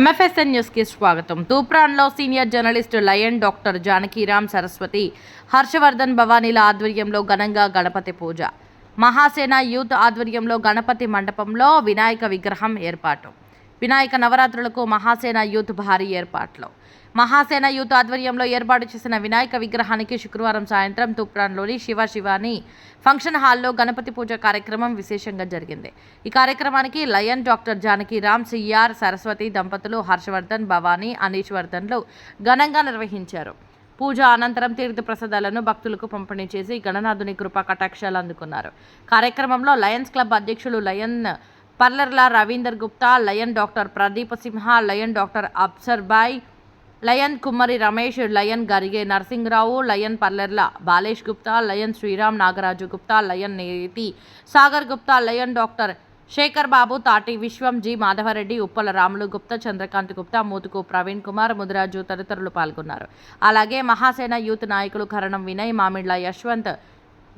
ఎంఎఫ్ఎస్ఎన్ న్యూస్కి స్వాగతం. తూప్రాన్లో senior journalist lion doctor Janakiram Saraswathi Harshavardhan భవానీల ఆధ్వర్యంలో ఘనంగా గణపతి పూజ. మహాసేన యూత్ ఆధ్వర్యంలో గణపతి మండపంలో వినాయక విగ్రహం ఏర్పాటు. వినాయక నవరాత్రులకు మహాసేన యూత్ భారీ ఏర్పాట్లు. మహాసేన యూత్ ఆధ్వర్యంలో ఏర్పాటు చేసిన వినాయక విగ్రహానికి శుక్రవారం సాయంత్రం తూప్రాన్లోని శివ శివాని ఫంక్షన్ హాల్లో గణపతి పూజ కార్యక్రమం విశేషంగా జరిగింది. ఈ కార్యక్రమానికి lion doctor Janaki Ram C R Saraswathi దంపతులు హర్షవర్ధన్ భవానీ అనీష్ వర్ధన్లు ఘనంగా నిర్వహించారు. పూజ అనంతరం తీర్థ ప్రసాదాలను భక్తులకు పంపిణీ చేసి గణనాథుని కృపా కటాక్షాలు అందుకున్నారు. కార్యక్రమంలో లయన్స్ క్లబ్ అధ్యక్షులు lion Parlarla Ravinder Gupta lion doctor Pradeep Simha lion doctor Afsar Bhai lion Kummari Ramesh lion Garige Narasimharao lion Pallerla Balesh Gupta lion Sriram Nagaraju Gupta lion Neti Sagar Gupta lion doctor Shekhar Babu Tati Vishwam G Madhavareddy Uppala Ramulu Gupta Chandrakanth Gupta Mutuku Praveen Kumar Mudiraju తదితరులు పాల్గొన్నారు. అలాగే Mahasena youth నాయకులు కరణం వినయ్ మామిళ్ళ యశ్వంత్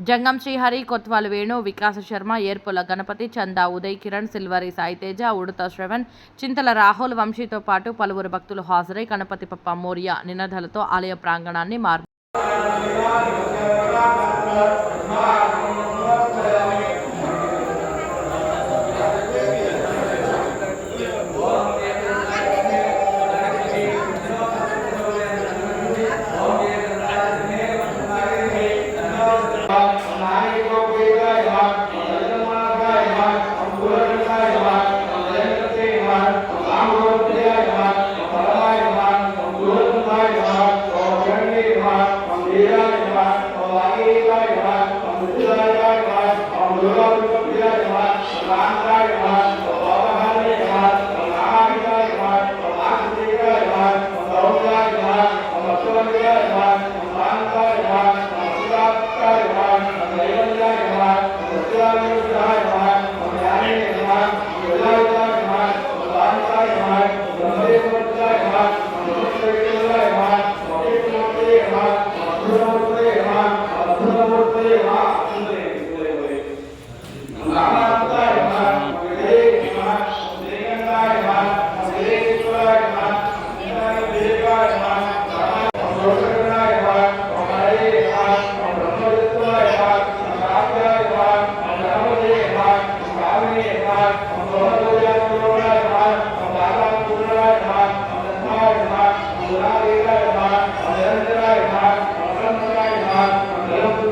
జంగం శ్రీహరి కొత్వాల్ వేణు వికాస శర్మ ఏర్పుల గణపతి చందా ఉదయ్ కిరణ్ సిల్వరి సాయితేజ ఉడత శ్రవణ్ చింతల రాహుల్ వంశీతో పాటు పలువురు భక్తులు హాజరై గణపతి పప్ప మోరియా నినదలతో ఆలయ ప్రాంగణాన్ని మార్పు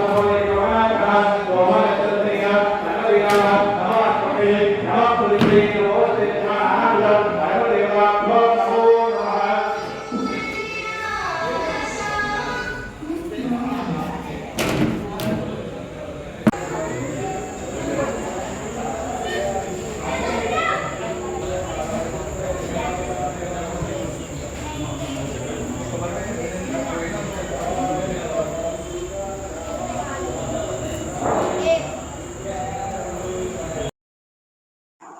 সংগঠনের